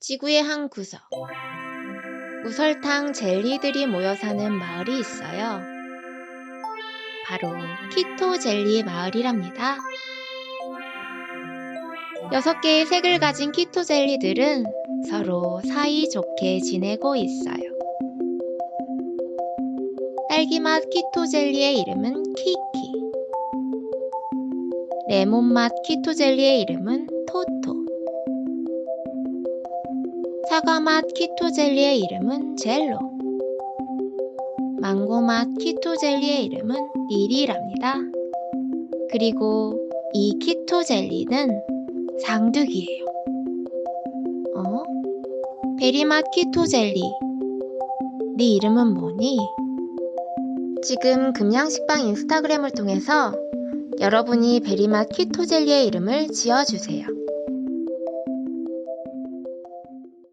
지구의 한 구석. 우설탕 젤리들이 모여 사는 마을이 있어요. 바로 키토 젤리 마을이랍니다. 여섯 개의 색을 가진 키토 젤리들은 서로 사이좋게 지내고 있어요. 딸기맛 키토 젤리의 이름은 키키. 레몬맛 키토 젤리의 이름은 토토. 사과맛 키토 젤리의 이름은 젤로. 망고맛 키토 젤리의 이름은 리리랍니다. 그리고 이 키토 젤리는 상득이에요. 어? 베리맛 키토 젤리. 네 이름은 뭐니? 지금 금양식빵 인스타그램을 통해서 여러분이 베리맛 키토 젤리의 이름을 지어주세요.